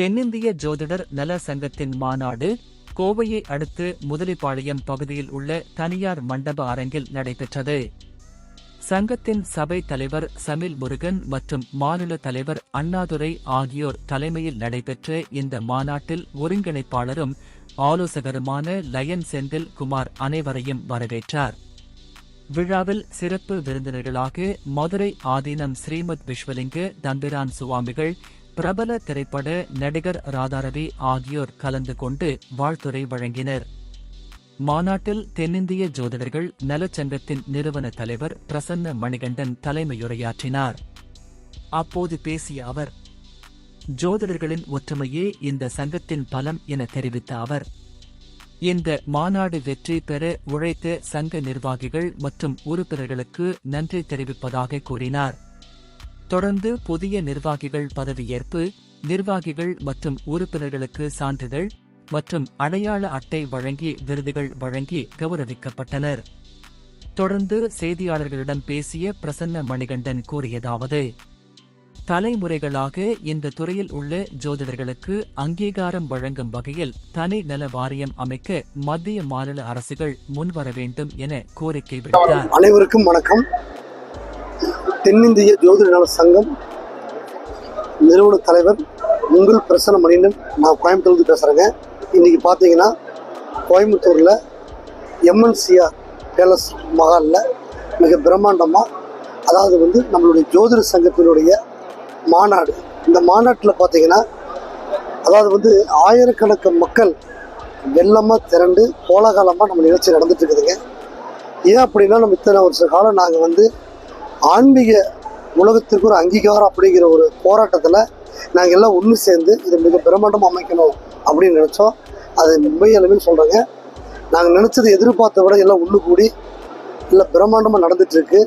தென்னிந்திய ஜோதிடர் நல சங்கத்தின் மாநாடு கோவையை அடுத்து முதலிப்பாளையம் பகுதியில் உள்ள தனியார் மண்டப அரங்கில் நடைபெற்றது. சங்கத்தின் சபை தலைவர் சமில் முருகன் மற்றும் மாநில தலைவர் அண்ணாதுரை ஆகியோர் தலைமையில் நடைபெற்ற இந்த மாநாட்டில் ஒருங்கிணைப்பாளரும் ஆலோசகருமான லயன் செந்தில் குமார் அனைவரையும் வரவேற்றார். விழாவில் சிறப்பு விருந்தினர்களாக மதுரை ஆதீனம் ஸ்ரீமத் விஸ்வலிங்க தம்பிரான் சுவாமிகள் பிரபல திரைப்பட நடிகர் ராதாரவி ஆகியோர் கலந்து கொண்டு வாழ்த்துரை வழங்கினர். மாநாட்டில் தென்னிந்திய ஜோதிடர்கள் நலச்சங்கத்தின் நிறுவன தலைவர் பிரசன்ன மணிகண்டன் தலைமையுரையாற்றினார். அப்போது பேசிய அவர் ஜோதிடர்களின் ஒற்றுமையே இந்த சங்கத்தின் பலம் என தெரிவித்த அவர் இந்த மாநாடு வெற்றி பெற உழைத்த சங்க நிர்வாகிகள் மற்றும் உறுப்பினர்களுக்கு நன்றி தெரிவிப்பதாக கூறினார். தொடர்ந்து புதிய நிர்வாகிகள் பதவியேற்பு நிர்வாகிகள் மற்றும் உறுப்பினர்களுக்கு சான்றிதழ் மற்றும் அடையாள அட்டை வழங்கி விருதுகள் வழங்கி கௌரவிக்கப்பட்டனர். தொடர்ந்து செய்தியாளர்களிடம் பேசிய பிரசன்ன மணிகண்டன் கூறியதாவது தலைமுறைகளாக இந்த துறையில் உள்ள ஜோதிடர்களுக்கு அங்கீகாரம் வழங்கும் வகையில் தனி நல வாரியம் அமைக்க மத்திய மாநில அரசுகள் முன்வர வேண்டும் என கோரிக்கை விடுத்தார். அனைவருக்கும் வணக்கம். தென்னிந்திய ஜோதிட நல சங்கம் நிறுவன தலைவர் உங்கள் பிரசன்ன மணியன் நான் கோயம்புத்தூர்லேருந்து பேசுகிறேங்க இன்றைக்கி பார்த்தீங்கன்னா கோயம்புத்தூரில் எம்என்சிஆர் பேலஸ் மகாலில் மிக பிரம்மாண்டமாக அதாவது வந்து நம்மளுடைய ஜோதிட சங்கத்தினுடைய மாநாடு. இந்த மாநாட்டில் பார்த்தீங்கன்னா அதாவது வந்து ஆயிரக்கணக்கு மக்கள் வெள்ளமாக திரண்டு கோலாகாலமாக நம்ம நிகழ்ச்சி நடந்துட்டு இருக்குதுங்க. ஏன் அப்படின்னா நம்ம இத்தனை வருஷ காலம் நாங்கள் வந்து ஆன்மீக உலகத்திற்கு ஒரு அங்கீகாரம் அப்படிங்கிற ஒரு போராட்டத்தில் நாங்கள் எல்லாம் ஒன்று சேர்ந்து இதை மிக பிரம்மாண்டமாக அமைக்கணும் அப்படின்னு நினச்சோம். அது மும்பை சொல்கிறாங்க சொல்கிறேங்க நாங்கள் நினச்சதை எதிர்பார்த்த விட எல்லாம் ஒன்று கூடி இல்லை பிரம்மாண்டமாக நடந்துகிட்ருக்கு